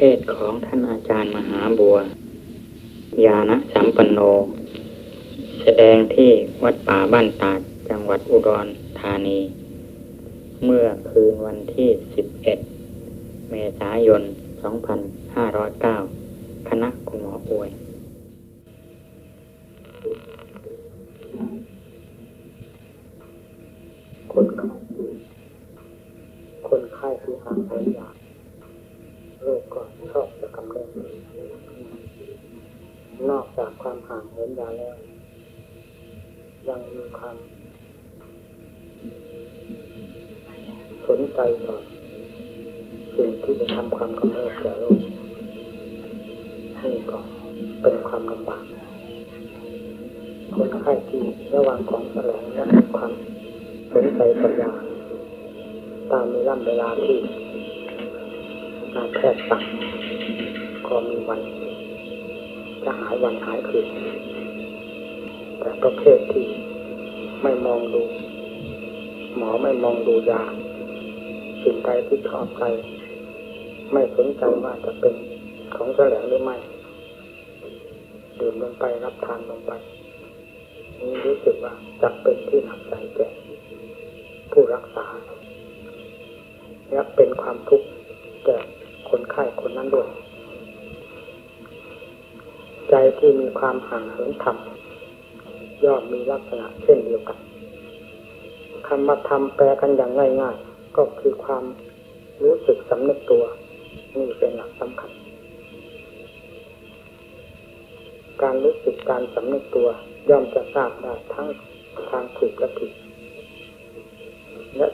เทศของท่านอาจารย์มหาบัว ยานะสัมปันโน แสดงที่วัดป่าบ้านตาดจังหวัดอุดรธานี เมื่อคืนวันที่ 11 เมษายน 2509 คณะคุณหมออวยคนไข้คนไข้ที่หางเหินยา โรคก็ชอบจะกำเริบนอกจากความห่างเหินยาแล้ว ยังมีความสนใจต่อสิ่งที่จะทำความกำเริบแก่โรคนี่ก็เป็นความลำบากคนไข้ที่ระหว่างของแสลงและความสนใจปัญญาตามเวลาเวลาที่าแพทย์สั่งก็มีวันจะหายวันหายคืนแต่ประเภทที่ไม่มองดู หมอไม่มองดูยาสิ่งใดที่ชอบใจ ไม่สนใจว่าจะเป็นของแสลงหรือไม่ดื่มลงไปรับทานลงไปนี่รู้สึกว่าจะเป็นที่หนักใจแก่ผู้รักษาและเป็นความทุกข์แก่ คนไข้คนนั้นด้วย ใจที่มีความห่างเหินธรรมย่อมมีลักษณะเช่นเดียวกันคำว่าธรรมแปลกันอย่างง่ายๆ ก็คือความรู้สึกสำนึกตัว นี่เป็นหลักสำคัญ การรู้สึกการสำนึกตัว ย่อมจะทราบได้ทั้งทางถูกและผิดและ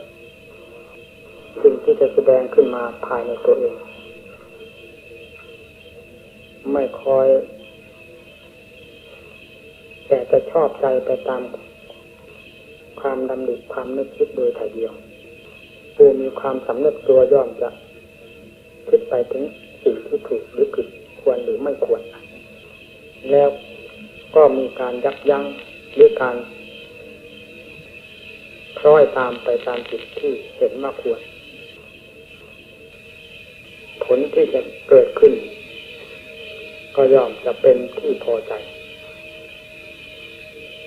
สิ่งที่จะแสดงขึ้นมาภายในตัวเอง ไม่คอย แต่จะชอบใจไปตาม ความดำริความนึกคิดโดยถ่ายเดียวผู้มีความสำนึกตัวย่อมจะคิดไปถึงสิ่งที่ถูกหรือผิดควรหรือไม่ควร แล้วก็มีการยับยั้งหรือการคล้อยตามไปตามจิตที่เห็นว่าควร ผลที่จะเกิดขึ้น ก็ย่อมจะเป็นที่พอใจ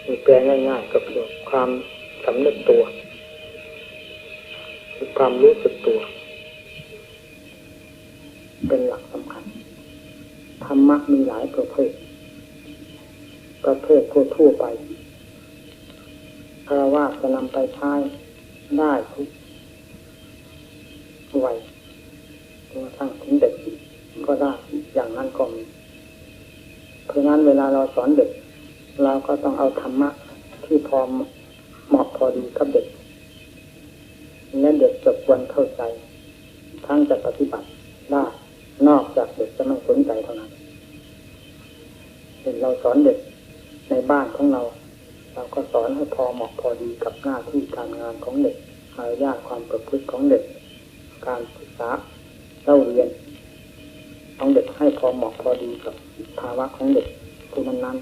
มีแปลง่ายๆก็คือความสำนึกตัวคือความรู้สึกตัว เป็นหลักสำคัญธรรมะมีหลายประเภท ประเภททั่วๆไปคารวะจะนำไปใช้ได้ทุกวัยจนกระทั่งถึงเด็กก็ได้อย่างนั้นก็มี เพราะนั้นเวลาเราสอนเด็ก เราก็ต้องเอาธรรมะที่พอเหมาะพอดีกับเด็กและเด็กจะควรเข้าใจ ทั้งจะปฏิบัติได้นอกจากเด็กจะไม่สนใจเท่านั้นเห็นเราสอนเด็กในบ้านของเรา เราก็สอนให้พอเหมาะพอดีกับหน้าที่การงานของเด็กมารยาทความประพฤติของเด็ก การศึกษาเล่าเรียน ของเด็กให้พอเหมาะพอดีกับภาวะของเด็กผู้นั้น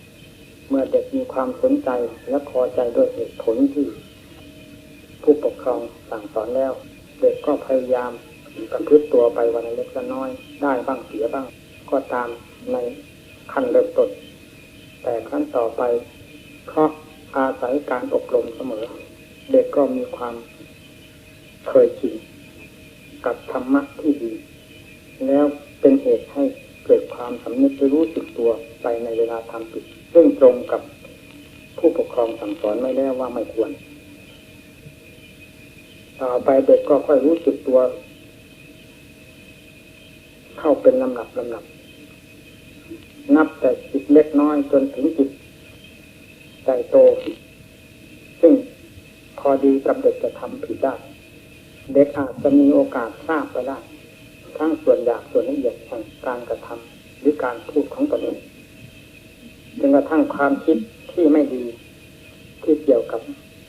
ๆเมื่อเด็กมีความสนใจและพอใจด้วยเหตุผลที่ ผู้ปกครองสั่งสอนแล้ว เด็กก็พยายามประพฤติตัวไปวันเล็กละน้อย ได้บ้างเสียบ้าง ก็ตามในขั้นเริ่มต้นแต่ขั้นต่อไปเพราะอาศัยการอบรมเสมอ เด็กก็มีความเคยชินกับธรรมะที่ดี แล้วเป็นเหตุให้เกิดความสำนึกรู้สึกตัวไปในเวลาทำผิดซึ่งตรงกับผู้ปกครองสั่งสอนไม่แล้วว่าไม่ควรต่อไปเด็กก็ค่อยรู้สึกตัว เข้าเป็นลำดับลำดับ นับแต่จิตเล็กน้อยจนถึงจิตใจโต ซึ่งพอดีกับเด็กจะทำผิดได้ เด็กอาจจะมีโอกาสทราบไปได้ ทั้งส่วนอยากส่วนละเอียดของการกระทำหรือการพูดของตนเองจนกระทั่งความคิดที่ไม่ดีที่เกี่ยวกับ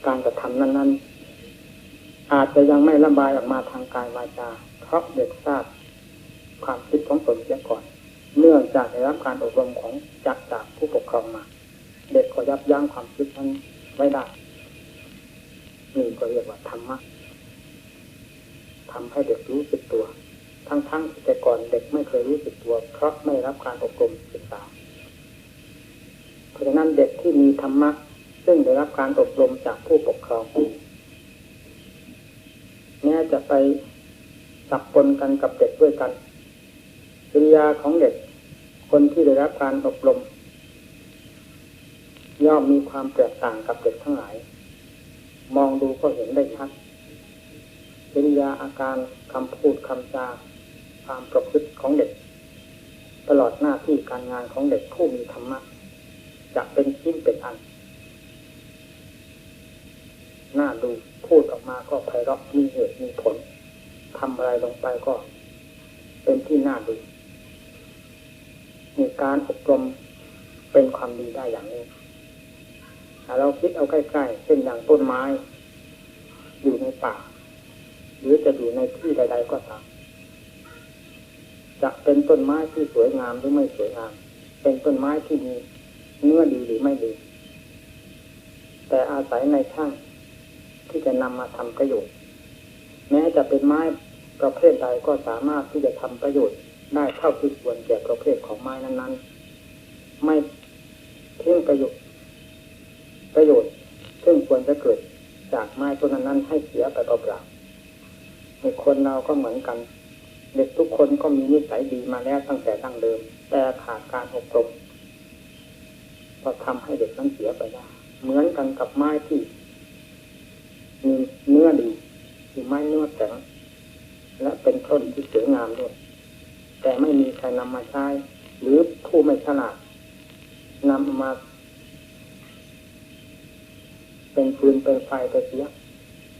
การกระทำนั้น ๆ อาจจะยังไม่ระบายออกมาทางกายวาจาเพราะเด็กทราบความคิดของตนเสียก่อน เนื่องจากได้รับการอบรมของจากจากผู้ปกครองมา เด็กก็ยับยั้งความคิดนั้นไว้ได้นี่ก็เรียกว่าธรรมะทำให้เด็กรู้สึกตัว ทั้งๆที่แต่ก่อนเด็กไม่เคยรู้สึกตัวเพราะไม่รับการอบรมศึกษา เพราะฉะนั้นเด็กที่มีธรรมะซึ่งได้รับการอบรมจากผู้ปกครองแม้จะไปสับปนกันกับเด็กด้วยกันกิริยาของเด็กคนที่ได้รับการอบรม ย่อมมีความแตกต่างกับเด็กทั้งหลาย มองดูก็เห็นได้ชัดกิริยาอาการคำพูดคำจา ความประพฤติของเด็ก ตลอดหน้าที่การงานของเด็กผู้มีธรรมะจะเป็นชิ้นเป็นอันหน้าดูพูดออกมาก็ไพเราะมีเหตุมีผลทำอะไรลงไปก็ เป็นที่น่าดูมีการอบรมเป็นความดีได้อย่างนี้ถ้าเราคิดเอาใกล้ๆเช่นอย่างต้นไม้ อยู่ในป่าหรือจะอยู่ในที่ใด ๆ ก็ตาม จะเป็นต้นไม้ที่สวยงามหรือไม่สวยงาม เป็นต้นไม้ที่มีเนื้อดีหรือไม่ดี แต่อาศัยในช่างที่จะนำมาทำประโยชน์ แม้จะเป็นไม้ประเภทใดก็สามารถที่จะทำประโยชน์ได้เท่าที่ควรแก่ประเภทของไม้นั้นๆ ไม่ทิ้งประโยชน์ ประโยชน์ซึ่งควรจะเกิดจากไม้ต้นนั้นให้เสียไปเปล่าๆในคนเราก็เหมือนกัน เด็กทุกคนก็มีนิสัยดีมาแล้วตั้งแต่ตั้งเดิม แต่ขาดการอบรมก็ทำให้เด็กนั้นเสียไปได้เหมือนกันกับไม้ที่มีเนื้อดีคือไม้เนื้อแข็งและเป็นต้นที่สวยงามด้วย แต่ไม่มีใครนำมาใช้ หรือผู้ไม่ฉลาดนำมา เป็นฟืนเป็นไฟไปเสีย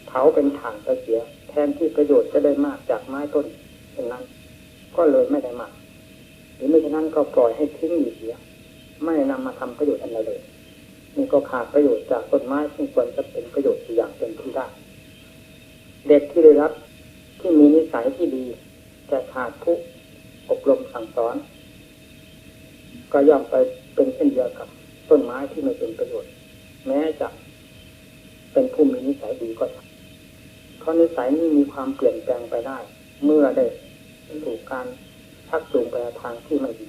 เผาเป็นถ่านไปเสีย แทนที่ประโยชน์จะได้มากจากไม้ต้น เช่นนั้น ก็เลยไม่ได้มาหรือไม่เช่นนั้นก็ปล่อยให้ทิ้งอยู่เสีย ไม่นำมาทำประโยชน์อะไรเลยนี่ก็ขาดประโยชน์จากต้นไม้ซึ่งควรจะเป็นประโยชน์อย่างเต็มที่ได้ เด็กที่ได้รับที่มีนิสัยที่ดีแต่ขาดผู้อบรมสั่งสอน ก็ย่อมไปเป็นเช่นเดียวกับต้นไม้ที่ไม่เป็นประโยชน์ แม้จะเป็นผู้มีนิสัยดีก็ตามเพราะนิสัยนี้มีความเปลี่ยนแปลงไปได้ เมื่อได้ถูกการชักจูงไปทางที่ไม่ดี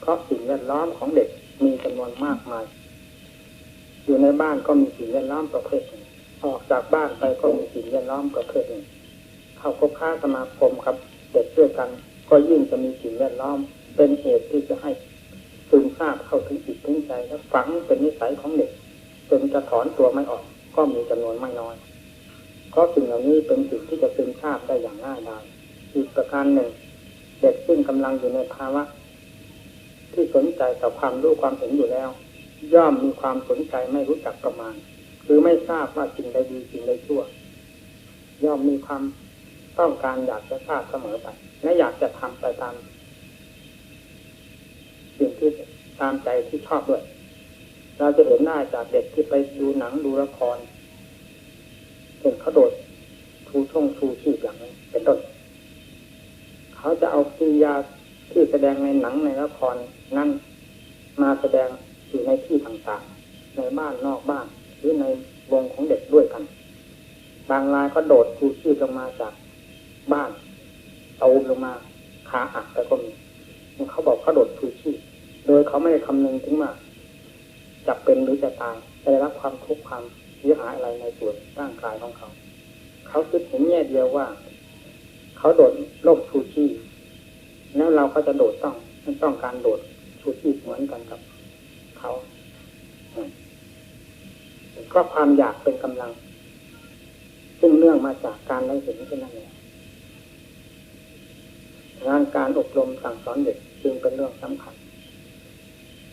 เพราะสิ่งแวดล้อมของเด็กมีจำนวนมากมาย อยู่ในบ้านก็มีสิ่งแวดล้อมประเภทหนึ่งออกจากบ้านไปก็มีสิ่งแวดล้อมประเภทหนึ่งเข้าคบค้าสมาคมครับเด็กด้วยกัน ก็ยิ่งจะมีสิ่งแวดล้อม เป็นเหตุที่จะให้ซึมซาบเข้าถึงจิตถึงใจและฝังเป็นนิสัยของเด็กจนจะถอนตัวไม่ออก ก็มีจำนวนไม่น้อย เพราะสิ่งเหล่านี้เป็นสิ่งที่จะซึมซาบได้อย่างง่ายดาย อีกประการหนึ่ง เด็กซึ่งกำลังอยู่ในภาวะ ที่สนใจต่อความรู้ความเห็นอยู่แล้ว ย่อมมีความสนใจไม่รู้จักประมาณ คือไม่ทราบว่าสิ่งใดดีสิ่งใดชั่ว ย่อมมีความต้องการอยากจะทราบเสมอไป และอยากจะทำไปตามสิ่งที่ตามใจที่ชอบด้วย เราจะเห็นหน้าจากเด็กที่ไปดูหนังดูละครเห็นเขาโดดชูช่องชูชีพอย่างนี้เป็นต้น เขาจะเอากิริยาที่แสดงในหนังในละครนั่นมาแสดงอยู่ในที่ต่างๆ ในบ้านนอกบ้าน หรือในวงของเด็กด้วยกัน บางรายก็โดดชูชีพลงมาจากบ้านเอาลงมาขาหักแต่ก็มีเขาบอกเขาโดดชูชีพโดยเขาไม่ได้คำนึงถึงว่าจะเป็นหรือจะตายจะได้รับความทุกข์ความเสียหายอะไรในส่วนร่างกายของเขา เขาคิดเห็นแง่เดียวว่า เขาโดดโลกชูชีพแล้วเราก็จะโดดต้องต้องการโดดชูชีพเหมือนกันกับเขาก็ความอยากเป็นกำลัง ซึ่งเนื่องมาจากการได้เห็นเช่นนั้นเองงานการอบรมสั่งสอนเด็กจึงเป็นเรื่องสำคัญ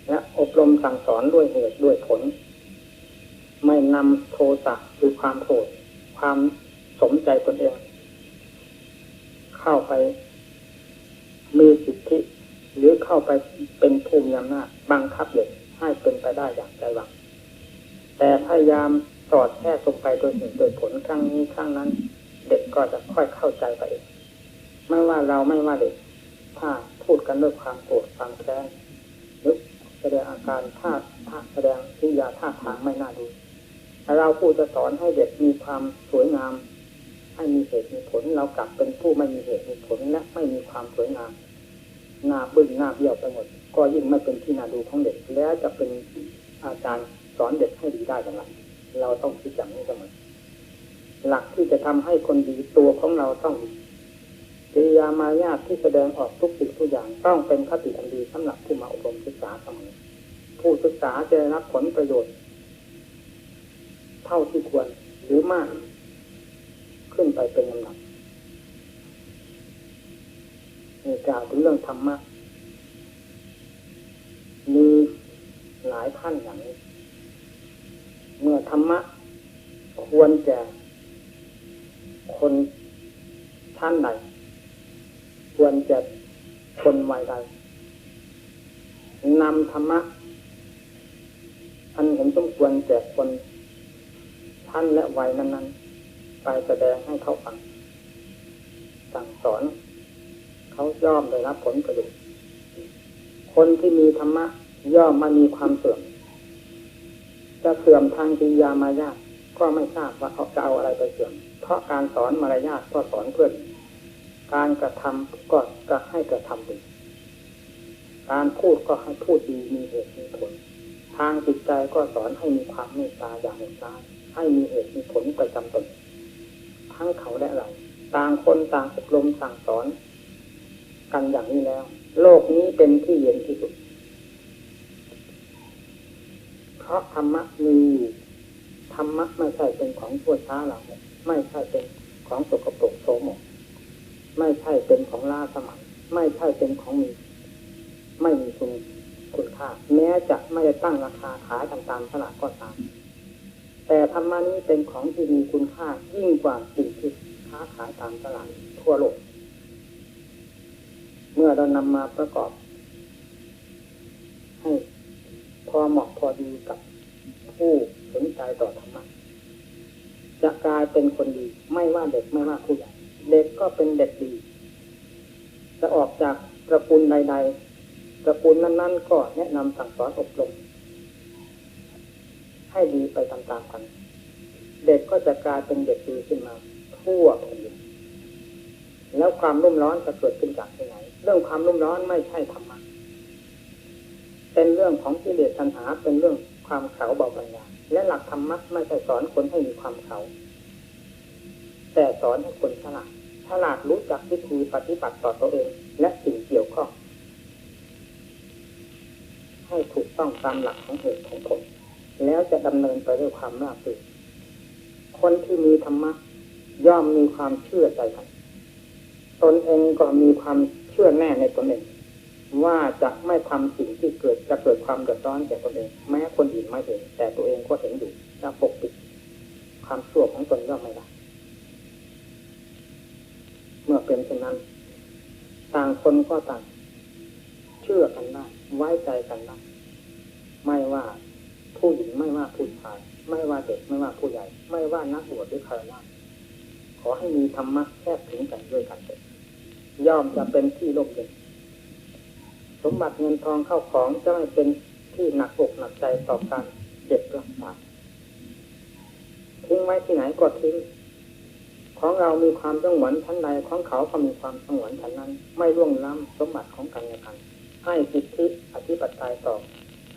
และอบรมสั่งสอนด้วยเหตุด้วยผล ไม่นำโทสะคือความโกรธความสมใจตนเอง เข้าไป มีสิทธิ หรือเข้าไปเป็นภูมิอำนาจบังคับเด็กให้เป็นไปได้อย่างใจหวังแต่พยายามสอดแทรกลงไปโดยเหตุโดยผลครั้งนี้ครั้งนั้น เด็กก็จะค่อยเข้าใจไปเองไม่ว่าเราไม่ว่าเด็กถ้าพูดกันด้วยความโกรธความแค้นหรือแสดงอาการท่าท่าแสดงทิยาท่าทางไม่น่าดูเราผู้จะสอนให้เด็กมีความสวยงาม ให้มีเหตุมีผล เรากลับเป็นผู้ไม่มีเหตุมีผลและไม่มีความสวยงามหน้าบึ้งหน้าเบี้ยวไปหมด ก็ยิ่งไม่เป็นที่น่าดูของเด็ก แล้วจะเป็นอาจารย์สอนเด็กให้ดีได้อย่างไรเราต้องคิดอย่างนี้เสมอหลักที่จะทำให้คนดีตัวของเราต้องดีกิริยามารยาทที่แสดงออกทุกสิ่งทุกอย่างต้องเป็นคติอันดีสำหรับผู้มาอบรมศึกษาเสมอผู้ศึกษาจะรับผลประโยชน์ เท่าที่ควรหรือมาก ขึ้นไปเป็นลำดับกล่าวถึงเรื่องธรรมะมีหลายขั้นอย่างนี้ เมื่อธรรมะ ควรจะคนท่านใดควรจะคนวัยใดนำธรรมะอันเห็นสมควรแก่คนท่านและวัยนั้นๆ ไปแสดงให้เขาฟังสั่งสอน เขาย่อมได้รับผลประโยชน์คนที่มีธรรมะ ย่อมมามีความเสื่อม จะเสื่อมทางกิยามายาก็ไม่ทราบว่าเขาจะเอาอะไรไปเสื่อม เพราะการสอนมารยาทก็สอนเพื่อนการกระทำก็จะให้กระทำดีการพูดก็ให้พูดดีมีเหตุมีผล ทางจิตใจก็สอนให้มีความเมตตาอย่างหนึ่งตาให้มีเหตุมีผลประจำตน ทั้งเขาและเราต่างคนต่างอบรมสั่งสอน กันอย่างนี้แล้ว โลกนี้เป็นที่เย็นที่สุด เพราะธรรมะมีอยู่ธรรมะไม่ใช่เป็นของชั่วช้าเราไม่ใช่เป็นของสกปรกโสมไม่ใช่เป็นของล่าสมัย ไม่ใช่เป็นของมี ไม่มีคุณคุณค่า แม้จะไม่ได้ตั้งราคาขายตามตามตลาดก็ตาม แต่ธรรมะนี้เป็นของที่มีคุณค่ายิ่งกว่าสิ่งที่ค้าขายตามตลาดทั่วโลก เมื่อเรานำมาประกอบ ให้พอเหมาะพอดีกับผู้สนใจต่อธรรมะจะกลายเป็นคนดี ไม่ว่าเด็กไม่ว่าผู้ใหญ่เด็กก็เป็นเด็กดี จะออกจากตระกูลใด ๆตระกูลนั้น ๆ ก็แนะนำสั่งสอนอบรม ให้ดีไปตามๆกัน เด็กก็จะกลายเป็นเด็กดีขึ้นมาทั่วแผ่นดินแล้วความรุ่มร้อนจะเกิดขึ้นจากที่ไหน เรื่องความรุ่มร้อนไม่ใช่ธรรมะเป็นเรื่องของกิเลสตัณหาเป็นเรื่องความเขาเบาปัญญาและหลักธรรมะไม่ใช่สอนคนให้มีความเขาแต่สอนให้คนฉลาดฉลาดรู้จักวิธีปฏิบัติต่อตัวเอง และสิ่งเกี่ยวข้องให้ถูกต้องตามหลักของเหตุของผล แล้วจะดำเนินไปด้วยความราบรื่นคนที่มีธรรมะย่อมมีความเชื่อใจกันตนเองก็มีความเชื่อแน่ในตนเอง ว่าจะไม่ทำสิ่งที่เกิดจะเกิดความเดือดร้อนแก่ตนเอง แม้คนอื่นไม่เห็นแต่ตัวเองก็เห็นอยู่จะปกปิด ความชั่วของตนย่อมไม่ได้เมื่อเป็นเช่นนั้น ต่างคนก็ต่าง เชื่อกันได้ไว้ใจกันได้ไม่ว่า ผู้หญิงไม่ว่าผู้ชาย ไม่ว่าเด็กไม่ว่าผู้ใหญ่ ไม่ว่านักบวชหรือใครว่าขอให้มีธรรมะแทบถึงกันด้วยกันเถิดย่อมจะเป็นที่ร่มเย็นสมบัติเงินทองเข้าของจะไม่เป็นที่หนักอกหนักใจต่อการเจ็บรักษาทิ้งไว้ที่ไหนก็ทิ้งของเรามีความสงวนชั้นใดของเขาก็มีความสงวนชั้นนั้น ไม่ล่วงล้ำสมบัติของกันและกัน ให้สิทธิอธิปไตยต่อ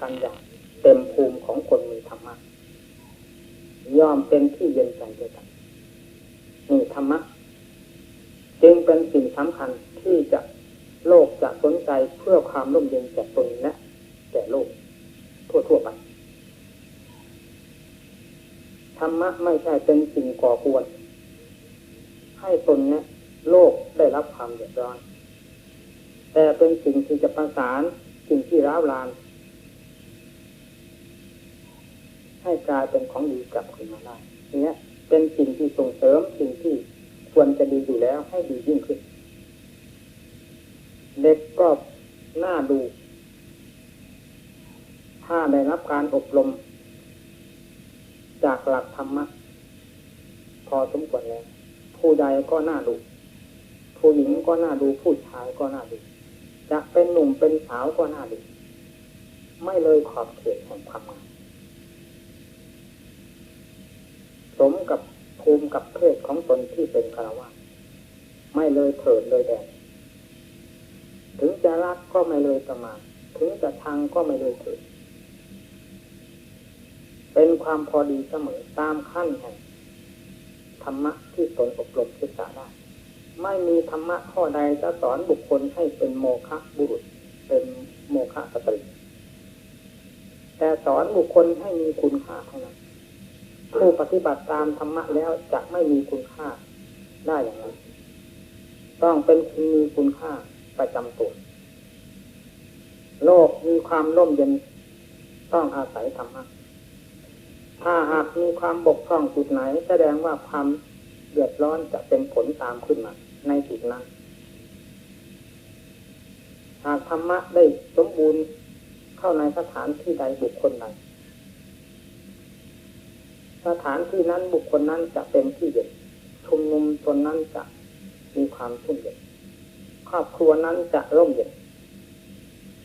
กันอย่าง เต็มภูมิของคนมีธรรมะย่อมเป็นที่เย็นใจด้วยกันนี่ธรรมะจึงเป็นสิ่งสำคัญที่จะโลกจะสนใจเพื่อความร่มเย็นแก่ตนและแก่โลก ทั่วทั่วไปธรรมะไม่ใช่เป็นสิ่งก่อกวน ให้ตนและโลกได้รับความเดือดร้อน แต่เป็นสิ่งที่จะประสานสิ่งที่ร้าวราน ให้กลายเป็นของดีกลับคืนมาได้เนี่ยเป็นสิ่งที่ส่งเสริมสิ่งที่ควรจะดีอยู่แล้วให้ดียิ่งขึ้น เด็กก็น่าดู ถ้าได้รับการอบรม จากหลักธรรมะพอสมควรแล้ว ผู้ใดก็น่าดู ผู้หญิงก็น่าดู ผู้ชายก็น่าดู จะเป็นหนุ่มเป็นสาวก็น่าดู ไม่เลยขอบเขตแห่งความงามส มกับภูมิกับเพศของตนที่เป็นคารวะไม่เลยเถิดเลยแดนถึงจะรักก็ไม่เลยประมาทถึงจะทางก็ไม่เลยเถิดเป็นความพอดีเสมอตามขั้นแห่งธรรมะที่ตนอบรมศึกษาได้ ไม่มีธรรมะข้อใดจะสอนบุคคลให้เป็นโมฆะบุรุษ เป็นโมฆะสตรีแต่สอนบุคคลให้มีคุณค่าเท่านั้น ผู้ปฏิบัติตามธรรมะแล้วจะไม่มีคุณค่าได้อย่างไรต้องเป็นมีคุณค่าประจำตัวโลกมีความร่มเย็นต้องอาศัยธรรมะถ้าหากมีความบกพร่องจุดไหน แสดงว่าความเดือดร้อนจะเป็นผลตามขึ้นมา ในจุดนั้น หากธรรมะได้สมบูรณ์เข้าในสถานที่ใดบุคคลใด สถานที่นั้นบุคคลนั้นจะเป็นที่เย็นชุมนุมตนนั้นจะมีความชุ่มเย็นครอบครัวนั้นจะร่มเย็น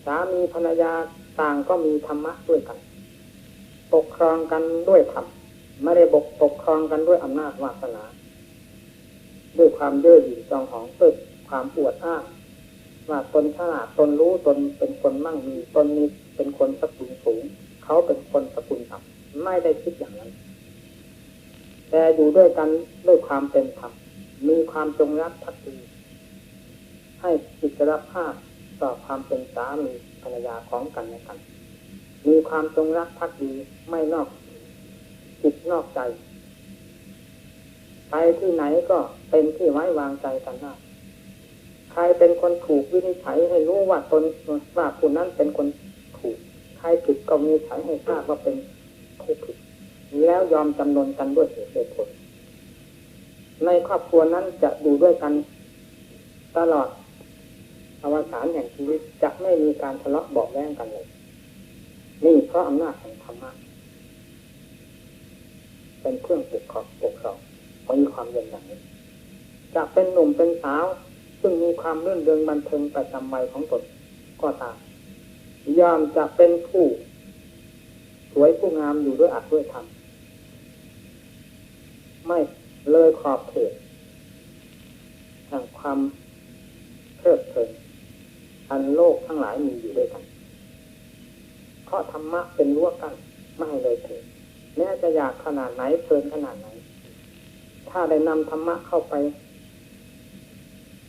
สามีภรรยาต่างก็มีธรรมะด้วยกัน ปกครองกันด้วยธรรมไม่ได้บกปกครองกันด้วยอำนาจวาสนา ด้วยความเย่อหยิ่งจองหองด้วยความปวดอ้างว่าตนฉลาดตนรู้ตนเป็นคนมั่งมีตนนี้เป็นคนสกุลสูง เขาเป็นคนสกุลต่ำไม่ได้คิดอย่างนั้น แต่อยู่ด้วยกันด้วยความเป็นธรรมมีความจงรักภักดีให้จิตรภาพต่อความเป็นสามีภรรยาของกันและกัน มีความจงรักภักดีไม่นอกจิตนอกใจไปที่ไหนก็เป็นที่ไว้วางใจกันได้ใครเป็นคนถูกวินิจฉัยให้รู้ว่าตนว่าผู้นั้นเป็นคนถูก ใครผิดก็วินิจฉัยให้ทราบว่าเป็นผู้ผิด แล้วยอมจำนนกันด้วยเหตุผล ในครอบครัวนั้นจะอยู่ด้วยกัน ตลอดอวสานแห่งชีวิตจะไม่มีการทะเลาะเบาแว้งกันเลย นี่เพราะอำนาจแห่งธรรมะเป็นเครื่องปกครองปกครองมีความเย็นอย่างนี้จะเป็นหนุ่มเป็นสาว ซึ่งมีความเรื่นเริงบันเทิงประจำวัยของตนก็ตามยอมจะเป็นผู้ สวยผู้งามอยู่ด้วยอัดด้วยธรรม ไม่เลยขอบเขตแห่งความเพลิดเพลินอันโลกทั้งหลายมีอยู่ด้วยกัน เพราะธรรมะเป็นรั้วกันไม่ให้เลยเถิดแม้จะอยากขนาดไหนเพลินขนาดไหน ถ้าได้นำธรรมะเข้าไป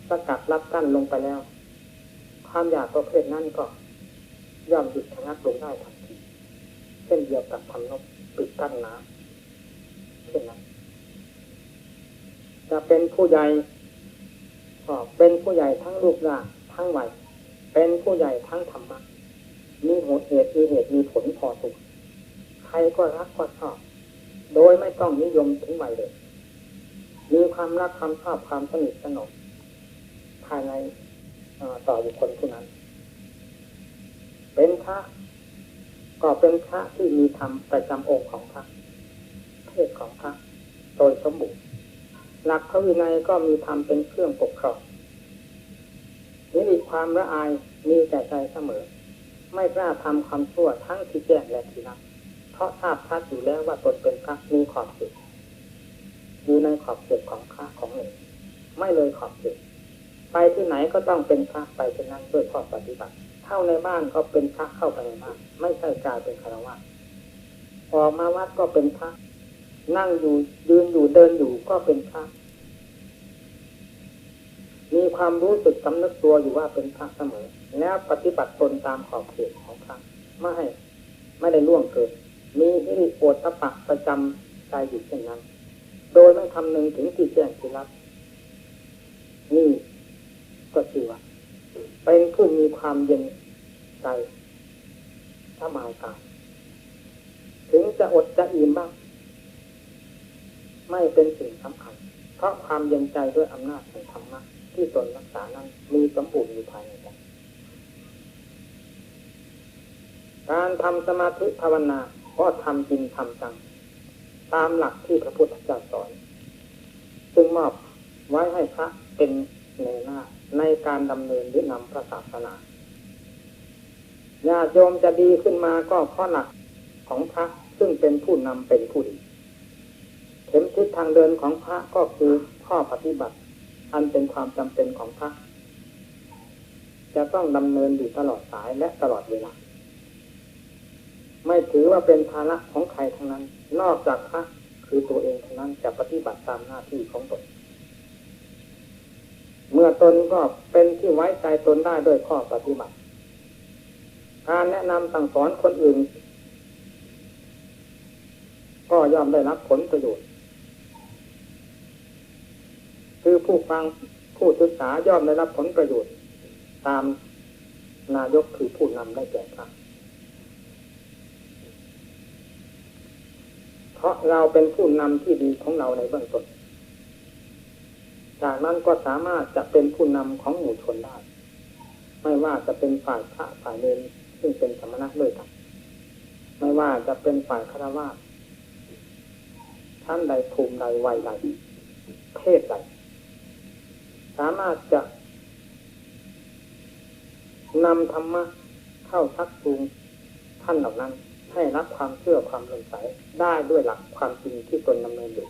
สกัดรับกั้นลงไปแล้ว ความอยากประเภทนั้นก็ย่อมหยุดชะงักลงได้ทันทีเช่นเดียวกับทำนกปิดกั้นน้ำเช่นนั้น จะเป็นผู้ใหญ่ก็เป็นผู้ใหญ่ทั้งรูปร่างทั้งวัยเป็นผู้ใหญ่ทั้งธรรมะมีหเหตุมีเหตุมีผลพอตัวใครก็รักก็ชอบ โดยไม่ต้องนิยมถึงวัยเลย มีความรักความชอบความสนิทสนมภายในต่อบุคคลผู้นั้น เป็นพระก็เป็นพระที่มีธรรมประจำองค์ของพระเพศของพระโดยสมบูรณ์ หลักพระวินัยก็มีธรรมเป็นเครื่องปกครองนี่มีความละอายมีแต่ใจเสมอ ไม่กล้าทำความชั่วทั้งที่แจ้งและที่รับเพราะทราบชัดอยู่แล้วว่าตนเป็นพระมีขอบเขตอยู่ในขอบเขตของพระของเองไม่เลยขอบเขตไปที่ไหนก็ต้องเป็นพระไปเช่นนั้นด้วยข้อปฏิบัติ เข้าในบ้านก็เป็นพระเข้าไปในบ้านไม่ใช่กลายเป็นคารวะออกมาวัดก็เป็นพระ นั่งอยู่ยืนอยู่เดินอยู่ก็เป็นพระมีความรู้สึกสำนึกตัวอยู่ว่าเป็นพระเสมอ แล้วปฏิบัติตนตามขอบเขตของพระไม่ให้ไม่ได้ล่วงเกินมีฮิริโอตปะประจำใจอยู่เช่นนั้น โดยไม่คำนึงถึงที่แจ้งที่รับ นี่ก็คือว่าเป็นผู้มีความเย็นใจสบายกายถึงจะอดจะอิ่มบ้าง ไม่เป็นสิ่งสำคัญ เพราะความเย็นใจด้วยอำนาจแห่งธรรมะที่ตนรักษานั้นมีสมบูรณ์อยู่ภายในใจการทำสมาธิภาวนาก็ทำจริงทำจังตามหลักที่พระพุทธเจ้าสอนจึงมอบไว้ให้พระเป็นในหน้าในการดำเนินหรือนำพระศาสนาญาติโยมจะดีขึ้นมาก็เพราะหลักของพระซึ่งเป็นผู้นำเป็นผู้ดี เข็มทิศทางเดินของพระก็คือข้อปฏิบัติ อันเป็นความจำเป็นของพระ จะต้องดำเนินอยู่ตลอดสายและตลอดเวลา ไม่ถือว่าเป็นภาระของใครทั้งนั้น นอกจากพระคือตัวเองเท่านั้นจะปฏิบัติตามหน้าที่ของตน เมื่อตนก็เป็นที่ไว้ใจตนได้ด้วยข้อปฏิบัติ การแนะนำสั่งสอนคนอื่น ก็ย่อมได้รับผลประโยชน์ คือผู้ฟังผู้ศึกษาย่อมได้รับผลประโยชน์ ตามนายกคือผู้นำได้แก่พระเพราะเราเป็นผู้นำที่ดีของเราในเบื้องต้น จากนั้นก็สามารถจะเป็นผู้นำของหมู่ชนได้ ไม่ว่าจะเป็นฝ่ายพระฝ่ายเนรซึ่งเป็นสมณะด้วยกัน ไม่ว่าจะเป็นฝ่ายฆราวาสท่านใดภูมิใดวัยใดเพศใดามารถจะนำธรรมะเข้าชักจูงท่านเหล่านั้น ให้รับความเชื่อความเลื่อมใสได้ด้วยหลักความจริงที่ตนดำเนินอยู่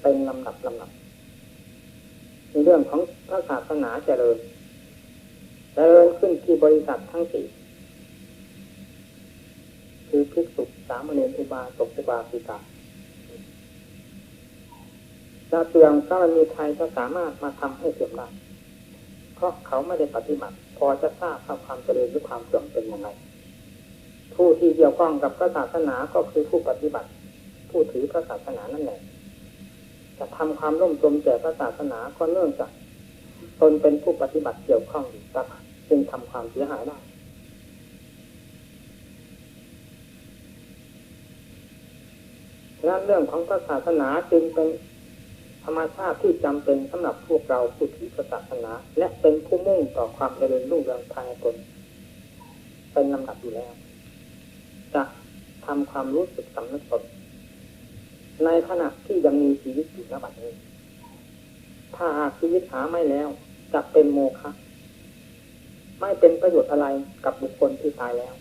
เป็นลำดับลำดับในเรื่องของพระศาสนาเจริญเจริญขึ้นที่บริษัททั้งสี่คือภิกษุสามเณรอุบาสกอุบาสิกา จะเสื่อมก็ม่มีใครจะสามารถมาทำให้เสื่อมได้เพราะเขาไม่ได้ปฏิบัติ พอจะทราบความเจริญหรือความเสื่อมเป็นยังไงผู้ที่เกี่ยวข้องกับพระศาสนาก็คือผู้ปฏิบัติ ผู้ถือพระศาสนานั่นแหละจะทำความร่มจมแก่พระศาสนาก็เนื่องจากตนเป็นผู้ปฏิบัติเกี่ยวข้องกับจึงทำความเสียหายได้ดังนั้นเรื่องของพระศาสนาจึงเป็น ธรรมชาติที่จำเป็นสำหรับพวกเราผู้ถือพระศาสนา และเป็นผู้มุ่งต่อความเจริญรุ่งเรืองภายในตนเป็นลำดับอยู่แล้ว จะทำความรู้สึกสำนึกตนในขณะที่ยังมีชีวิตอยู่ณบัดนี้ ถ้าหากชีวิตหาไม่แล้ว จะเป็นโมฆะไม่เป็นประโยชน์อะไรกับบุคคลที่ตายแล้ว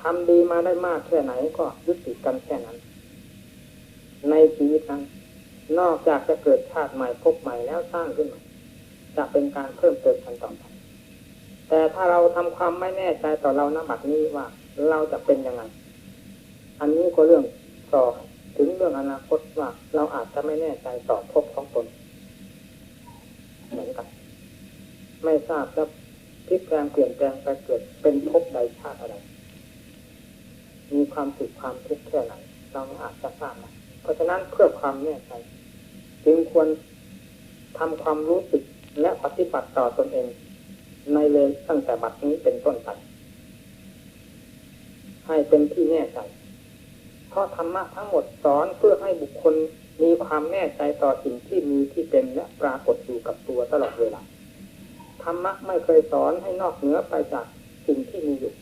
ทำดีมาได้มากแค่ไหนก็ยุติกันแค่นั้น ชีวิตนั้น นอกจากจะเกิดชาติใหม่พบใหม่แล้วสร้างขึ้นมาจะเป็นการเพิ่มเติมกันต่อไปแต่ถ้าเราทำความไม่แน่ใจต่อเราณบัดนี้ว่า เราจะเป็นยังไง อันนี้ก็เรื่องต่อถึงเรื่องอนาคตว่า เราอาจจะไม่แน่ใจต่อพบของตนเหมือนกันไม่ทราบจะพลิกแปลงเปลี่ยนแปลงไปเกิดเป็นพบใดชาติอะไร มีความสุขความทุกข์แค่ไหนเราไม่อาจจะทราบนะ เพราะฉะนั้นเพื่อความแน่ใจจึงควรทำความรู้สึกและปฏิบัติต่อตนเอง ในเลยตั้งแต่บัดนี้เป็นต้นไปให้เป็นที่แน่ใจ เพราะธรรมะทั้งหมดสอนเพื่อให้บุคคลมีความแน่ใจต่อสิ่งที่มีที่เป็นและปรากฏอยู่กับตัวตลอดเวลา ธรรมะไม่เคยสอนให้นอกเหนือไปจากสิ่งที่มีอยู่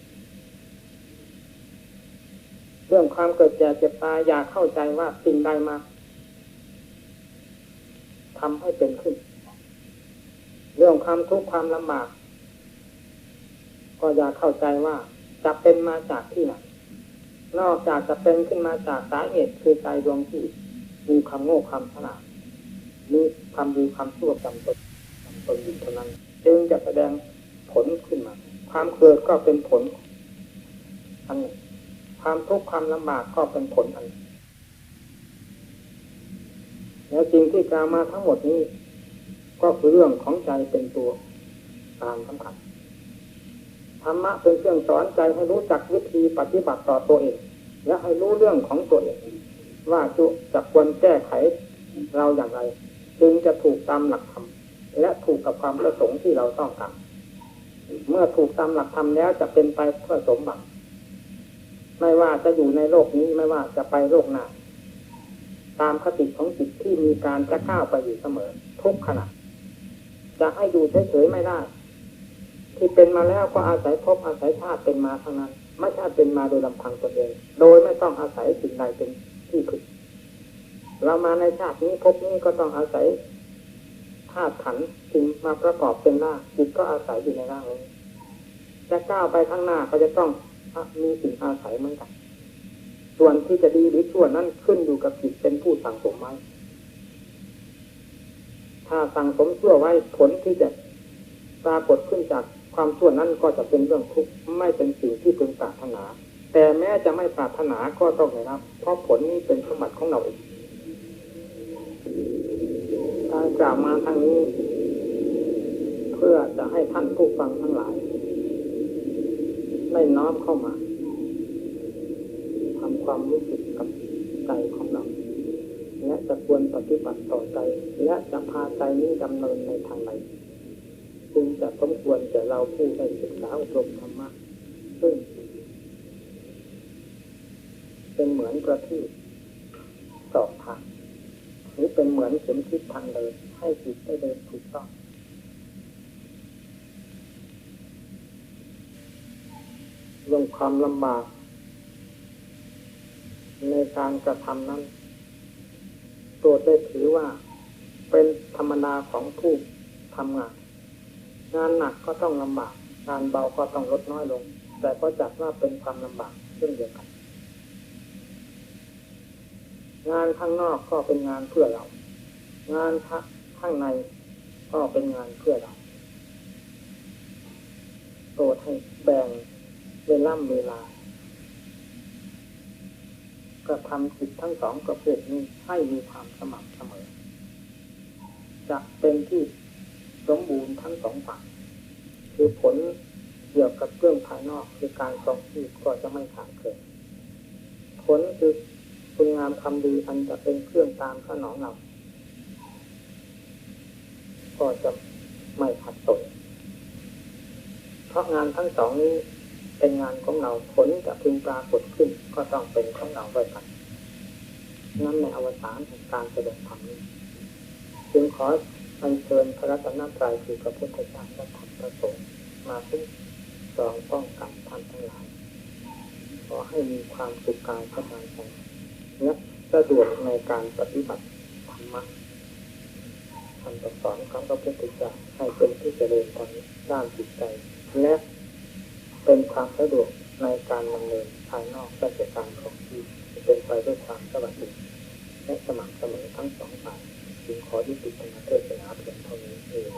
เรื่องความเกิดแก่เจ็บตายอยากเข้าใจว่าสิ่งใดมาทำให้เป็นขึ้น เรื่องความทุกข์ความลำบาก ก็อยากเข้าใจว่าจะเป็นมาจากที่ไหนนอกจากจะเป็นขึ้นมาจากสาเหตุคือใจดวงที่มีความโง่ความฉลาดมีความดีความชั่วจำตนจำตนอยู่เท่านั้น จึงจะแสดงผลขึ้นมา ความเกิดก็เป็นผลอันนี้ ความทุกข์ความลำบากก็เป็นผลอันแล้วจริงที่กล่าวมาทั้งหมดนี้ ก็คือเรื่องของใจเป็นตัวตามสำคัญธรรมะเป็นเครื่องสอนใจให้รู้จักวิธีปฏิบัติต่อตัวเอง และให้รู้เรื่องของตัวเอง ว่าจะจะควรแก้ไขเราอย่างไร จึงจะถูกตามหลักธรรมและถูกกับความประสงค์ที่เราต้องการเมื่อถูกตามหลักธรรมแล้วจะเป็นไปเพื่อสมบัติ ไม่ว่าจะอยู่ในโลกนี้ไม่ว่าจะไปโลกหน้าตามคติของจิตที่มีการจะก้าวไปอยู่เสมอ ทุกขณะ จะให้อยู่เฉยๆไม่ได้ ที่เป็นมาแล้วก็อาศัยพบอาศัยชาติเป็นมาทั้งนั้น ไม่ใช่เป็นมาโดยลำพังตนเอง โดยไม่ต้องอาศัยสิ่งใดเป็นที่พึ่งเรามาในชาตินี้พบนี้ก็ต้องอาศัยธาตุขันสิ่งมาประกอบเป็นร่างจิตก็อาศัยอยู่ในร่างนี้จะก้าวไปข้างหน้าก็จะต้อง มีสิ่งอาศัยเหมือนกัน ส่วนที่จะดีหรือชั่วนั้นขึ้นอยู่กับจิตเป็นผู้สั่งสมไว้ถ้าสั่งสมชั่วไว้ผลที่จะปรากฏขึ้นจากความชั่วนั้นก็จะเป็นเรื่องทุกข์ไม่เป็นสิ่งที่พึงปรารถนา แต่แม้จะไม่ปรารถนาก็ต้องได้รับ เพราะผลนี้เป็นสมบัติของเราเองการกล่าวมาทางนี้ เพื่อจะให้ท่านผู้ฟังทั้งหลาย ได้น้อมเข้ามาทำความรู้สึกกับใจของเรา และจะควรปฏิบัติต่อใจ และจะพาใจนี้ดำเนินในทางใดจึงจะสมควรแก่เราผู้ได้ศึกษาอบรมธรรมะซึ่ง เป็นเหมือนประทีปสอบทางหรือเป็นเหมือนเข็มทิศทางเดินให้จิตได้เดินถูกต้อง เรื่องความลำบาก ในการกระทำนั้นโปรดได้ถือว่าเป็นธรรมดาของผู้ทำงาน งานหนักก็ต้องลำบาก งานเบาก็ต้องลดน้อยลง แต่ก็จัดว่าเป็นความลำบากเช่นเดียวกัน งานข้างนอกก็เป็นงานเพื่อเรา งานข้างในก็เป็นงานเพื่อเราโปรดให้แบ่ง เวล่ำเวลากระทำจิตทั้งสองประเภทนี้ให้มีความสม่ำเสมอ จะเป็นที่สมบูรณ์ทั้งสองฝ่ายคือผลเกี่ยวกับเรื่องภายนอกคือการครองชีพก็จะไม่ขาดเกินผลคือคุณงามความดีอันจะเป็นเครื่องตามขนองเราก็จะไม่ขัดตนเพราะงานทั้งสองนี้ เป็นงานของเราผลจะพึงปรากฏขึ้น ก็ต้องเป็นของเราด้วยกันนั้นในอวสานของการแสดงธรรมนี้จึงขออัญเชิญพระรัตนตรัยคือพระพุทธเจ้าและธรรมพระสงฆ์มาคุ้มครองป้องกันท่านทั้งหลายขอให้มีความสุขกายสบายใจและสะดวกในการปฏิบัติธรรมะคำสอนของพระพุทธเจ้าให้เป็นที่เจริญทางด้านจิตใจและ เป็นความสะดวกในการดำเนินภายนอกราชการของที่เป็นไปด้วยความสวัสดีและสมัครเสมอทั้งสองฝ่ายจึงขอยุติการเทศนาเพียงเท่านี้เอง